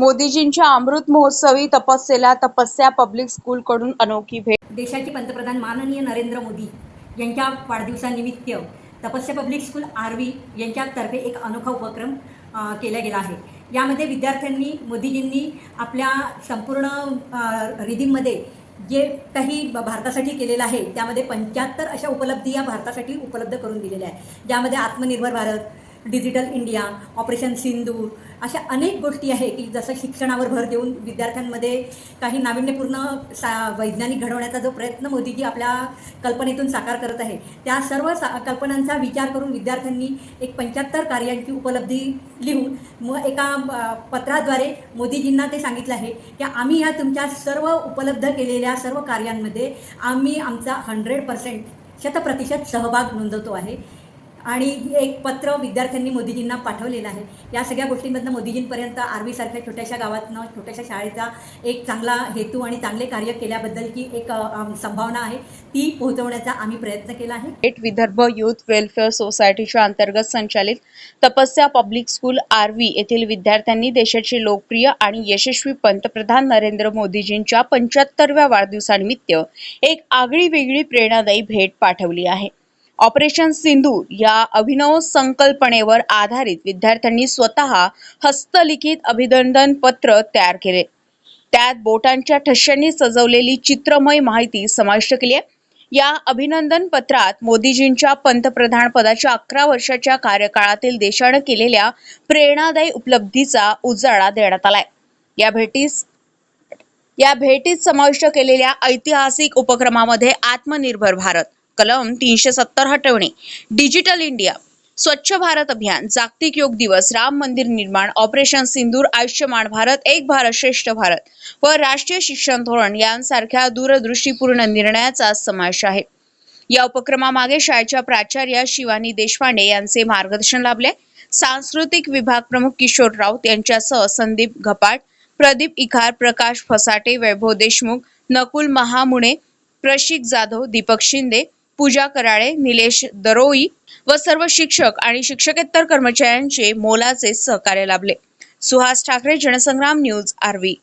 मोदीजींच्या अमृत महोत्सवी तपस्येला तपस्या पब्लिक स्कूलकडून अनोखी भेट. देशाचे पंतप्रधान माननीय नरेंद्र मोदी यांच्या वाढदिवसानिमित्त तपस्या पब्लिक स्कूल आर्वी यांच्यातर्फे एक अनोखा उपक्रम केला गेला आहे. यामध्ये विद्यार्थ्यांनी मोदीजींनी आपल्या संपूर्ण अ, जे काही भारतासाठी केलेलं आहे त्यामध्ये पंच्याहत्तर अशा उपलब्धी या भारतासाठी उपलब्ध करून दिलेल्या आहे ज्यामध्ये Atmanirbhar Bharat digital India operation Sindoor अशा अनेक गोष्टी आहे की जसं शिक्षणावर भर देऊन विद्यार्थ्यांमध्ये काही नाविन्यपूर्ण सा वैज्ञानिक घडवण्याचा जो प्रयत्न मोदीजी आपल्या कल्पनेतून साकार करत आहे त्या सर्व सा कल्पनांचा विचार करून विद्यार्थ्यांनी एक पंच्याहत्तर कार्यांची उपलब्धी लिहून मग एका पत्राद्वारे मोदीजींना ते सांगितलं आहे की आम्ही ह्या तुमच्या सर्व उपलब्ध केलेल्या सर्व कार्यांमध्ये आम्ही आमचा हंड्रेड पर्सेंट शतप्रतिशत सहभाग नोंदवतो आहे. आणि एक पत्र विद्यार्थ्यांनी मोदीजींना पाठवलेलं आहे. या सगळ्या गोष्टींमधनं मोदीजींपर्यंत आर्वीसारख्या छोट्याशा गावातनं छोट्याशा शाळेचा एक चांगला हेतू आणि चांगले कार्य केल्याबद्दलची एक संभावना आहे. ती पोहोचवण्याचा आम्ही प्रयत्न केला आहे. भेट विदर्भ युथ वेलफेअर सोसायटीच्या अंतर्गत संचालित तपस्या पब्लिक स्कूल आर्वी येथील विद्यार्थ्यांनी देशाचे लोकप्रिय आणि यशस्वी पंतप्रधान नरेंद्र मोदीजींच्या पंच्याहत्तरव्या वाढदिवसानिमित्त एक आगळी वेगळी प्रेरणादायी भेट पाठवली आहे. ऑपरेशन सिंधू या अभिनव संकल्पनेवर आधारित विद्यार्थ्यांनी स्वतः हस्तलिखित अभिनंदन पत्र तयार केले. त्यात बोटांच्या ठश्यांनी सजवलेली चित्रमय माहिती समाविष्ट केली आहे. या अभिनंदन पत्रात मोदीजींच्या पंतप्रधान पदाच्या अकरा वर्षाच्या कार्यकाळातील देशानं केलेल्या प्रेरणादायी उपलब्धीचा उजाळा देण्यात आलाय. या भेटीस या भेटीत समाविष्ट केलेल्या ऐतिहासिक उपक्रमामध्ये आत्मनिर्भर भारत. कलम तीनशे सत्तर हटवणे. डिजिटल इंडिया स्वच्छ भारत अभियान जागतिक योग दिवस राम मंदिर निर्माण ऑपरेशन सिंदूर आयुष्यमान भारत एक भारत श्रेष्ठ भारत व राष्ट्रीय शिक्षण धोरण यांसारख्या दूरदृष्टीपूर्ण निर्णयाचा समावेश आहे. या उपक्रमामागे शाळेच्या प्राचार्य शिवानी देशपांडे यांचे मार्गदर्शन लाभले. सांस्कृतिक विभाग प्रमुख किशोर राऊत यांच्यासह संदीप घपाट प्रदीप इखार प्रकाश फसाटे वैभव देशमुख नकुल महामुणे प्रशिक जाधव दीपक शिंदे पूजा कराळे निलेश दरोई व सर्व शिक्षक आणि शिक्षकेतर कर्मचाऱ्यांचे मोलाचे सहकार्य लाभले. Suhas Thackeray Jansangram news RV.